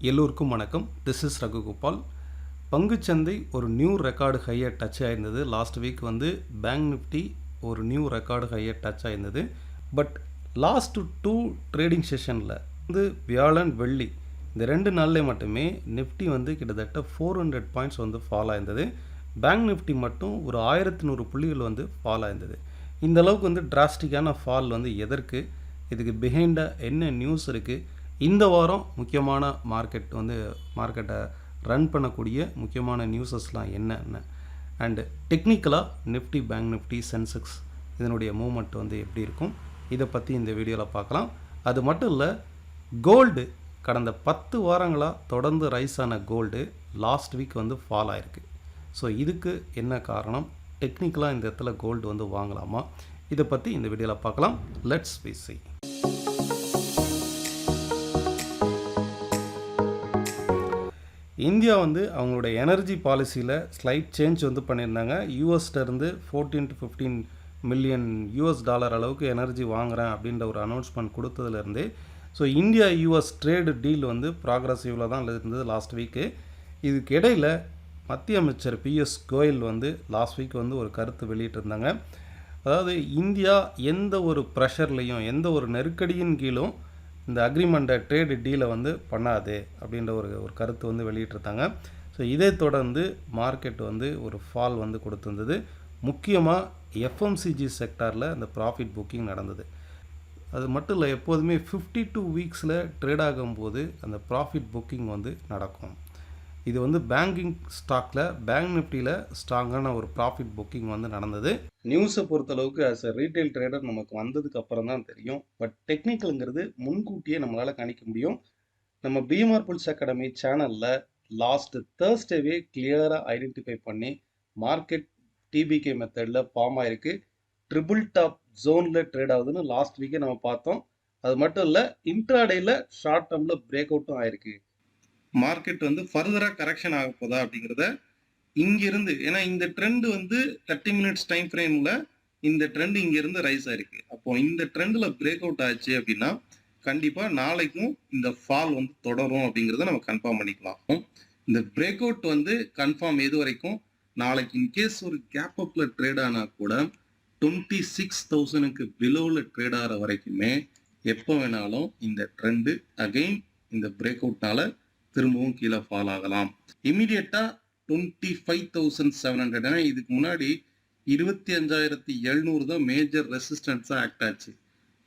எல்லோருக்கும் வணக்கம். This is Raghugopal. பங்குச்சந்தை ஒரு நியூ ரெக்கார்டு ஹையை டச் ஆயிருந்தது. லாஸ்ட் வீக் வந்து பேங்க் நிஃப்டி ஒரு நியூ ரெக்கார்டு ஹையை டச் ஆயிருந்தது. பட் லாஸ்ட் டூ ட்ரேடிங் செஷனில் வந்து வியாழன் வெள்ளி இந்த ரெண்டு நாள்லேயே மட்டுமே நிஃப்டி வந்து கிட்டத்தட்ட ஃபோர் ஹண்ட்ரட் பாயிண்ட்ஸ் வந்து ஃபால் ஆயிருந்தது. பேங்க் நிஃப்டி மட்டும் ஒரு ஆயிரத்தி நூறு புள்ளிகள் வந்து ஃபால் ஆயிருந்தது. இந்த அளவுக்கு வந்து டிராஸ்டிக்கான ஃபால் வந்து எதற்கு? இதுக்கு பிஹைண்டாக என்ன நியூஸ் இருக்குது இந்த வாரம் முக்கியமான மார்க்கெட் வந்து மார்க்கெட்டை ரன் பண்ணக்கூடிய முக்கியமான நியூஸஸ்லாம் என்னென்ன? அண்டு டெக்னிக்கலாக நிஃப்டி பேங்க் நிஃப்டி சென்செக்ஸ் இதனுடைய மூமெண்ட் வந்து எப்படி இருக்கும்? இதை பற்றி இந்த வீடியோவில் பார்க்கலாம். அது மட்டும் இல்லை கோல்டு கடந்த பத்து வாரங்களாக தொடர்ந்து ரைஸ் ஆன கோல்டு லாஸ்ட் வீக் வந்து ஃபால் ஆயிருக்கு. ஸோ இதுக்கு என்ன காரணம்? டெக்னிக்கலாக இந்த இடத்துல கோல்டு வந்து வாங்கலாமா? இதை பற்றி இந்த வீடியோவில் பார்க்கலாம். லெட்ஸ் பி சி இந்தியா வந்து அவங்களோட எனர்ஜி பாலிசியில் ஸ்லைட் சேஞ்ச் வந்து பண்ணியிருந்தாங்க. யூஎஸ்டருந்து fourteen to fifteen million US dollar அளவுக்கு எனர்ஜி வாங்குகிறேன் அப்படின்ற ஒரு announcement கொடுத்ததுலேருந்து so India US trade deal வந்து ப்ராக்ரஸிவில் தான் இருந்தது லாஸ்ட் வீக்கு இதுக்கு இடையில் மத்திய அமைச்சர் பிஎஸ் கோயல் வந்து லாஸ்ட் வீக் வந்து ஒரு கருத்து வெளியிட்டிருந்தாங்க. அதாவது இந்தியா எந்த ஒரு ப்ரெஷர்லேயும் எந்த ஒரு நெருக்கடியின் கீழும் இந்த அக்ரிமெண்ட்டை ட்ரேடு டீலை வந்து பண்ணாது அப்படின்ற ஒரு ஒரு கருத்து வந்து வெளியிட்டிருந்தாங்க. ஸோ இதை தொடர்ந்து மார்க்கெட் வந்து ஒரு ஃபால் வந்து கொடுத்துருந்தது. முக்கியமாக எஃப்எம்சிஜி செக்டாரில் அந்த ப்ராஃபிட் புக்கிங் நடந்தது. அது மட்டும் இல்லை எப்போதுமே ஃபிஃப்டி டூ வீக்ஸில் ட்ரேட் ஆகும்போது அந்த ப்ராஃபிட் புக்கிங் வந்து நடக்கும். இது வந்து பேங்கிங் ஸ்டாக்கில் பேங்க் நிஃப்டியில் ஸ்ட்ராங்கான ஒரு ப்ராஃபிட் புக்கிங் வந்து நடந்தது. நியூஸை பொறுத்தளவுக்கு ஆஸ் அ ரீட்டைல் ட்ரேடர் நமக்கு வந்ததுக்கு அப்புறம் தான் தெரியும். பட் டெக்னிக்கலுங்கிறது முன்கூட்டியே நம்மளால் கணிக்க முடியும். நம்ம பிஎம்ஆர் புல்ஸ் அகாடமி சேனலில் லாஸ்ட் தேர்ஸ்டேவே கிளியராக ஐடென்டிஃபை பண்ணி மார்க்கெட் டிபிகே மெத்தடில் ஃபார்ம் ஆயிருக்கு. ட்ரிபிள் டாப் ஜோனில் ட்ரேட் ஆகுதுன்னு லாஸ்ட் வீக்கே நம்ம பார்த்தோம். அது மட்டும் இல்லை இன்ட்ராடேயில் ஷார்ட் டேர்மில் பிரேக் அவுட்டும் ஆயிருக்கு. மார்க்கெட் வந்து ஃபர்தராக கரெக்ஷன் ஆக போதா அப்படிங்கிறத இங்கிருந்து ஏன்னா இந்த ட்ரெண்ட் வந்து தேர்ட்டி மினிட்ஸ் டைம் ஃப்ரேமில் இந்த ட்ரெண்ட் இங்கிருந்து ரைஸ் ஆயிருக்கு. அப்போ இந்த ட்ரெண்டில் பிரேக் அவுட் ஆச்சு அப்படின்னா கண்டிப்பாக நாளைக்கும் இந்த ஃபால் வந்து தொடரும் அப்படிங்கிறத நம்ம கன்ஃபார்ம் பண்ணிக்கலாம். இந்த பிரேக் அவுட் வந்து கன்ஃபார்ம் எது வரைக்கும்? நாளைக்கு இன்கேஸ் ஒரு கேப் அப்பில் ட்ரேட் ஆனால் கூட டுவெண்ட்டி சிக்ஸ் தௌசண்ட்க்கு பிலோவில் ட்ரேட் ஆகிற வரைக்குமே எப்போ வேணாலும் இந்த ட்ரெண்டு அகைன் இந்த பிரேக் அவுட்னால திரும்பவும் கீழே ஃபால் ஆகலாம். இமீடியட்டா twenty five thousand seven hundred ஏன்னா இதுக்கு முன்னாடி இருபத்தி அஞ்சாயிரத்தி எழுநூறு தான் மேஜர் ரெசிஸ்டன்ஸாக ஆக்ட் ஆச்சு.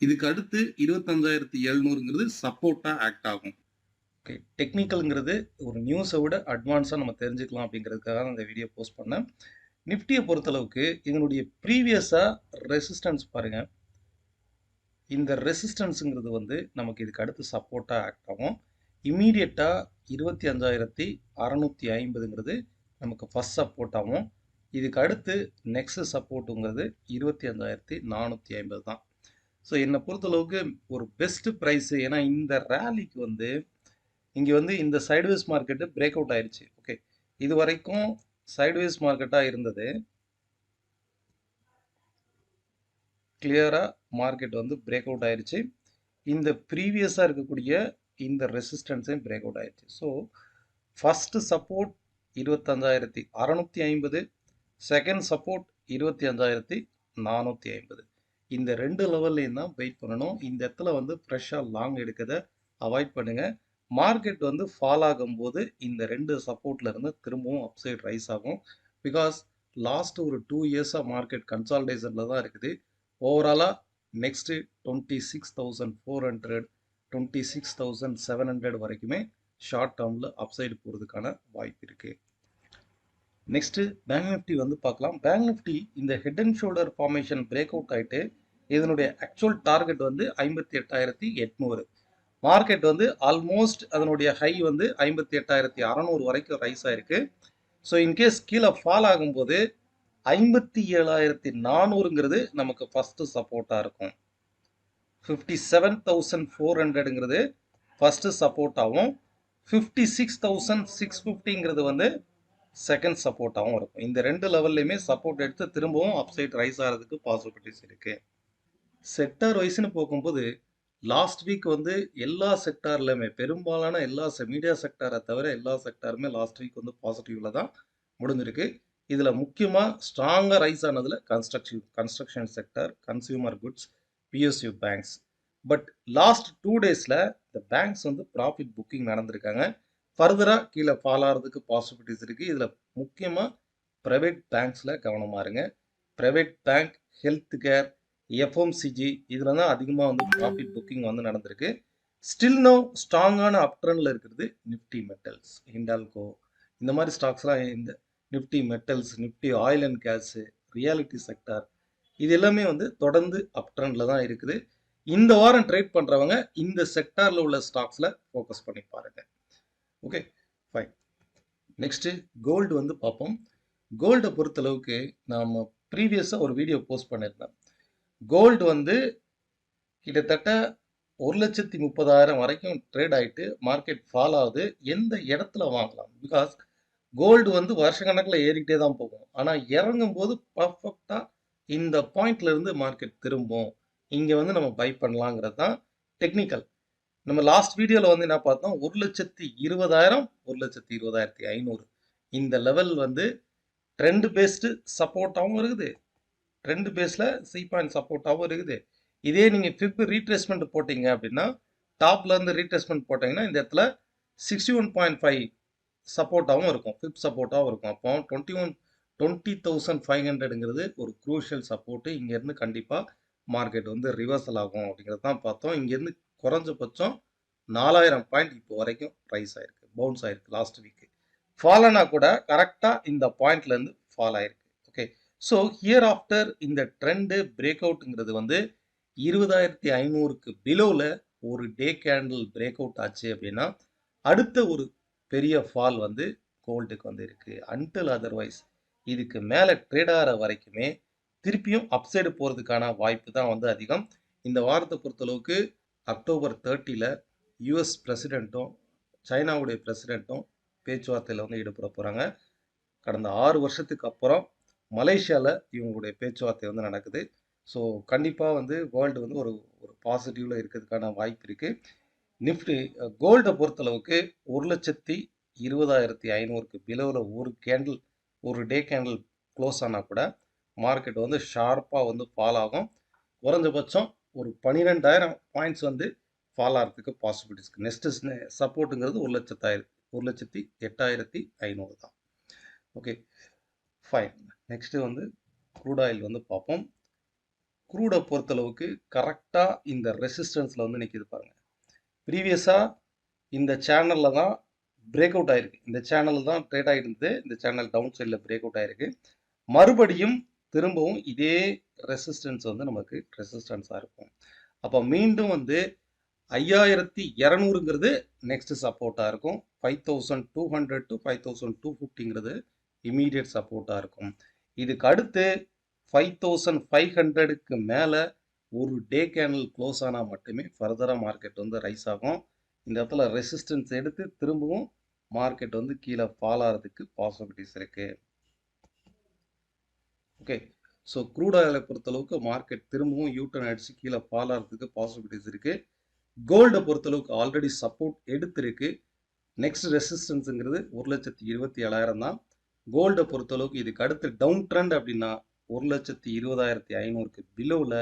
இதுக்கு அடுத்து இருபத்தஞ்சாயிரத்தி எழுநூறுங்கிறது சப்போர்ட்டாக ஆக்ட் ஆகும். ஓகே டெக்னிக்கலுங்கிறது ஒரு நியூஸை விட அட்வான்ஸாக நம்ம தெரிஞ்சுக்கலாம் அப்படிங்கிறதுக்காக தான் இந்த வீடியோ போஸ்ட் பண்ணேன். நிஃப்டியை பொறுத்தளவுக்கு இதனுடைய ப்ரீவியஸாக ரெசிஸ்டன்ஸ் பாருங்கள் இந்த ரெசிஸ்டன்ஸுங்கிறது வந்து நமக்கு இதுக்கு அடுத்து சப்போர்ட்டாக ஆக்ட் ஆகும். இம்மீடியட்டாக இருபத்தி அஞ்சாயிரத்தி அறநூற்றி ஐம்பதுங்கிறது நமக்கு ஃபஸ்ட் சப்போர்ட்டாகவும் இதுக்கு அடுத்து நெக்ஸ்ட் சப்போர்ட்டுங்கிறது இருபத்தி அஞ்சாயிரத்தி நானூற்றி ஐம்பது தான். ஸோ என்னை பொறுத்தளவுக்கு ஒரு பெஸ்ட்டு ப்ரைஸு ஏன்னா இந்த ரேலிக்கு வந்து இங்கே வந்து இந்த சைட்வேஸ் மார்க்கெட்டு பிரேக் அவுட் ஆயிடுச்சு ஓகே இது வரைக்கும் சைட்வேஸ் மார்க்கெட்டாக இருந்தது. கிளியராக மார்க்கெட் வந்து பிரேக் அவுட் ஆயிடுச்சு இந்த ப்ரீவியஸாக இருக்கக்கூடிய இந்த ரெசிஸ்டன்ஸையும் பிரேக் அவுட் ஆயிடுச்சு. ஸோ ஃபஸ்ட்டு சப்போர்ட் இருபத்தஞ்சாயிரத்தி அறநூற்றி ஐம்பது செகண்ட் சப்போர்ட் இருபத்தி அஞ்சாயிரத்தி நானூற்றி ஐம்பது. இந்த ரெண்டு லெவல்லையும் தான் வெயிட் பண்ணணும். இந்த இடத்துல வந்து ஃப்ரெஷ்ஷாக லாங் எடுக்கிறத அவாய்ட் பண்ணுங்கள் மார்க்கெட் வந்து ஃபால் ஆகும்போது இந்த ரெண்டு சப்போர்ட்ல இருந்து திரும்பவும் அப்சைட் ரைஸ் ஆகும். பிகாஸ் லாஸ்ட் ஒரு டூ இயர்ஸாக மார்க்கெட் கன்சால்டேஷனில் தான் இருக்குது. ஓவராலாக next twenty six thousand four hundred twenty six thousand seven hundred வரைக்குமே ஷார்ட் டேர்மில் அப்சைடு போகிறதுக்கான வாய்ப்பு இருக்குது நெக்ஸ்ட்டு பேங்க் நிஃப்டி வந்து பார்க்கலாம். பேங்க் நிஃப்டி இந்த head and shoulder formation break out ஆகிட்டு இதனுடைய ஆக்சுவல் டார்கெட் வந்து ஐம்பத்தி எட்டாயிரத்தி எட்நூறு. மார்க்கெட் வந்து ஆல்மோஸ்ட் அதனுடைய ஹை வந்து ஐம்பத்தி எட்டாயிரத்தி அறநூறு வரைக்கும் ரைஸ் ஆயிருக்கு. ஸோ இன்கேஸ் கீழே ஃபால் ஆகும்போது ஐம்பத்தி ஏழாயிரத்தி நானூறுங்கிறது நமக்கு ஃபஸ்ட்டு சப்போர்ட்டாக இருக்கும். ஃபிஃப்டி செவன் தௌசண்ட் ஃபோர் ஹண்ட்ரடுங்கிறது ஃபஸ்ட்டு சப்போர்ட் ஆகும் ஃபிஃப்டி சிக்ஸ் தௌசண்ட் சிக்ஸ் ஃபிஃப்டிங்கிறது வந்து செகண்ட் சப்போர்ட்டாகவும் இருக்கும் இந்த ரெண்டு லெவல்லையுமே சப்போர்ட் எடுத்து திரும்பவும் அப்சைட் ரைஸ் ஆகிறதுக்கு பாசிபிலிட்டிஸ் இருக்குது செக்டார் வைஸ்னு போகும்போது லாஸ்ட் வீக் வந்து எல்லா செக்டார்லையுமே பெரும்பாலான எல்லா செ மீடியா செக்டாரை தவிர எல்லா செக்டாருமே லாஸ்ட் வீக் வந்து பாசிட்டிவில் தான் முடிஞ்சிருக்கு. இதில் முக்கியமாக ஸ்ட்ராங்காக rise ஆனதில் construction construction sector, consumer goods, PSU banks. But last two டேஸில் இந்த பேங்க்ஸ் வந்து ப்ராஃபிட் புக்கிங் நடந்திருக்காங்க. ஃபர்தராக கீழே ஃபால் ஆகிறதுக்கு பாசிபிலிட்டிஸ் இருக்குது இதில் முக்கியமாக ப்ரைவேட் பேங்க்ஸில் கவனமாக இருங்க. Private bank, health care, FMCG இதில் தான் அதிகமாக வந்து ப்ராஃபிட் புக்கிங் வந்து நடந்திருக்கு. ஸ்டில் நோ ஸ்ட்ராங்கான அப் இருக்கிறது நிஃப்டி மெட்டல்ஸ், ஹிண்டால்கோ இந்த மாதிரி ஸ்டாக்ஸ்லாம் இந்த Nifty metals, Nifty oil and gas realty sector இது எல்லாமே வந்து தொடர்ந்து அப் ட்ரெண்டில் தான் இருக்குது. இந்த வாரம் ட்ரேட் பண்ணுறவங்க இந்த செக்டாரில் உள்ள ஸ்டாக்ஸில் ஃபோக்கஸ் பண்ணி பாருங்கள் ஓகே ஃபைன். நெக்ஸ்ட்டு கோல்டு வந்து பார்ப்போம். கோல்டை பொறுத்தளவுக்கு நாம் ப்ரீவியஸாக ஒரு வீடியோ போஸ்ட் பண்ணியிருந்தேன். கோல்டு வந்து கிட்டத்தட்ட 1,30,000 வரைக்கும் ட்ரேட் ஆகிட்டு மார்க்கெட் ஃபால் ஆகுது. எந்த இடத்துல வாங்கலாம்? பிகாஸ் கோல்டு வந்து வருஷக்கணக்கில் ஏறிக்கிட்டே தான் போகும். ஆனா இறங்கும்போது பர்ஃபெக்டாக இந்த பாயிண்ட்ல இருந்து மார்க்கெட் திரும்பும். இங்கே வந்து நம்ம பை பண்ணலாங்கிறது தான் டெக்னிக்கல். நம்ம லாஸ்ட் வீடியோவில் வந்து என்ன பார்த்தோம்? 1,20,000 1,20,500 இந்த லெவல் வந்து ட்ரெண்டு பேஸ்டு சப்போர்ட்டாகவும் இருக்குது. ட்ரெண்டு பேஸில் சி பாயிண்ட் சப்போர்ட்டாகவும் இருக்குது. இதே நீங்கள் ஃபிப் ரீட்ரேஸ்மெண்ட் போட்டிங்க அப்படின்னா, டாப்லேருந்து ரீட்ரேஸ்மெண்ட் போட்டிங்கன்னா இந்த இடத்துல சிக்ஸ்டி ஒன் பாயிண்ட் ஃபைவ் சப்போர்ட்டாகவும் இருக்கும். ஃபிப் சப்போர்ட்டாகவும் இருக்கும். அப்போ 21 20,500ங்கிறது ஒரு குரூஷியல் சப்போர்ட்டு இங்கேருந்து கண்டிப்பாக மார்க்கெட் வந்து ரிவர்சல் ஆகும் அப்படிங்கிறது தான் பார்த்தோம். இங்கேருந்து குறைஞ்சபட்சம் 4000 பாயிண்ட் இப்போ வரைக்கும் ரைஸ் ஆயிருக்கு. பவுன்ஸ் ஆயிருக்கு லாஸ்ட் வீக்கு ஃபால் கூட கரெக்டாக இந்த பாயிண்ட்லேருந்து ஃபால் ஆயிருக்கு. ஓகே. ஸோ ஹியர் ஆஃப்டர் இந்த ட்ரெண்டு பிரேக் அவுட்டுங்கிறது வந்து இருபதாயிரத்தி ஐநூறுக்கு பிலோவில் ஒரு டே கேண்டில் பிரேக் அவுட் ஆச்சு அப்படின்னா, அடுத்த ஒரு பெரிய ஃபால் வந்து கோல்டுக்கு வந்து இருக்குது அன்டில் அதர்வைஸ் இதுக்கு மேலே ட்ரேட் ஆகிற வரைக்குமே திருப்பியும் அப்சைடு போகிறதுக்கான வாய்ப்பு தான் வந்து அதிகம். இந்த வாரத்தை பொறுத்தளவுக்கு அக்டோபர் 30ல யுஎஸ் பிரசிடெண்ட்டும் சைனாவுடைய பிரசிடெண்ட்டும் பேச்சுவார்த்தையில் வந்து ஈடுபட போகிறாங்க கடந்த ஆறு வருஷத்துக்கு அப்புறம் மலேசியாவில் இவங்களுடைய பேச்சுவார்த்தை வந்து நடக்குது. ஸோ கண்டிப்பாக வந்து வேர்ல்டு வந்து ஒரு ஒரு பாசிட்டிவில் இருக்கிறதுக்கான வாய்ப்பு இருக்குது நிஃப்டி கோல்டை பொறுத்தளவுக்கு ஒரு லட்சத்தி இருபதாயிரத்தி ஐநூறுக்கு பிலோவில் ஒரு கேண்டில் ஒரு டே கேண்டில் க்ளோஸ் ஆனால் கூட மார்க்கெட் வந்து ஷார்ப்பாக வந்து ஃபால் ஆகும். குறைஞ்சபட்சம் ஒரு 12,000 பாயிண்ட்ஸ் வந்து ஃபால் சப்போர்ட்டுங்கிறது ஒரு லட்சத்தாயிரத்தி நெக்ஸ்ட் சப்போர்ட்ங்கிறது 1,00,000 1,08,500 தான். ஓகே. ஃபைன். நெக்ஸ்ட்டு வந்து க்ரூட் ஆயில் வந்து பார்ப்போம். க்ரூடை பொறுத்தளவுக்கு கரெக்டாக இந்த ரெசிஸ்டன்ஸில் வந்து நிற்கிது பாருங்கள் ப்ரீவியஸாக இந்த சேனலில் தான் பிரேக் அவுட் ஆயிருக்கு. இந்த சேனல் தான் ட்ரேட் ஆயிட்டு இருந்தது. இந்த சேனல் டவுன் சைடில் பிரேக் அவுட் ஆயிருக்கு. மறுபடியும் திரும்பவும் இதே ரெசிஸ்டன்ஸ் வந்து நமக்கு ரெசிஸ்டன்ஸாக இருக்கும். அப்போ மீண்டும் வந்து 5,200ங்கிறது நெக்ஸ்ட் சப்போர்ட்டாக இருக்கும். 5,200 two hundred to five thousand two ஃபிஃப்டிங்கிறது immediate சப்போர்ட்டாக இருக்கும். இதுக்கு அடுத்து ஃபைவ் தௌசண்ட் ஃபைவ் ஹண்ட்ரடுக்கு மேலே ஒரு டே கேனல் க்ளோஸ் ஆனால் மட்டுமே ஃபர்தராக மார்க்கெட் வந்து ரைஸ் ஆகும். இந்த இடத்துல ரெசிஸ்டன்ஸ் எடுத்து திரும்பவும் மார்க்கெட் வந்து கீழே ஃபால் ஆகிறதுக்கு பாசிபிலிட்டிஸ் இருக்குது ஓகே. ஸோ க்ரூட் ஆயிலை பொறுத்தளவுக்கு மார்க்கெட் திரும்பவும் யூ டர்ன் கீழே கீழ ஃபால் ஆகிறதுக்கு பாசிபிலிட்டீஸ் இருக்குது கோல்டை பொறுத்தளவுக்கு ஆல்ரெடி சப்போர்ட் எடுத்திருக்கு. நெக்ஸ்ட் ரெசிஸ்டன்ஸ்ங்கிறது 1,27,000 தான். கோல்டை பொறுத்தளவுக்கு இதுக்கு அடுத்து டவுன் ட்ரெண்ட் அப்படின்னா ஒரு லட்சத்து இருபதாயிரத்தி ஐநூறுக்கு பிலோவில்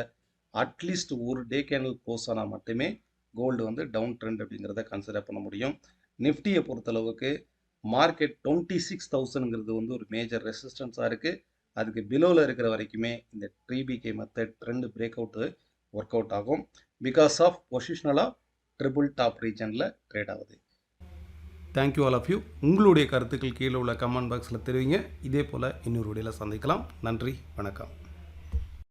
அட்லீஸ்ட் ஒரு டே கேண்டில் க்ளோஸ் ஆனால் மட்டுமே கோல்டு வந்து டவுன் ட்ரெண்ட் அப்படிங்கிறத கன்சிடர் பண்ண முடியும். நிஃப்டியை பொறுத்தளவுக்கு மார்க்கெட் 26,000ங்கிறது வந்து ஒரு மேஜர் ரெசிஸ்டன்ஸாக இருக்குது அதுக்கு பிலோவில் இருக்கிற வரைக்குமே இந்த TBK method trend break out work out ஆகும். பிகாஸ் ஆஃப் பொசிஷ்னலாக ட்ரிபிள் டாப் ரீஜனில் ட்ரேட் ஆகுது. Thank you all of you. உங்களுடைய கருத்துக்கள் கீழே உள்ள கமெண்ட் பாக்ஸில் தெரிவிங்க. இதே போல் இன்னொரு வீடியோல சந்திக்கலாம். நன்றி, வணக்கம்.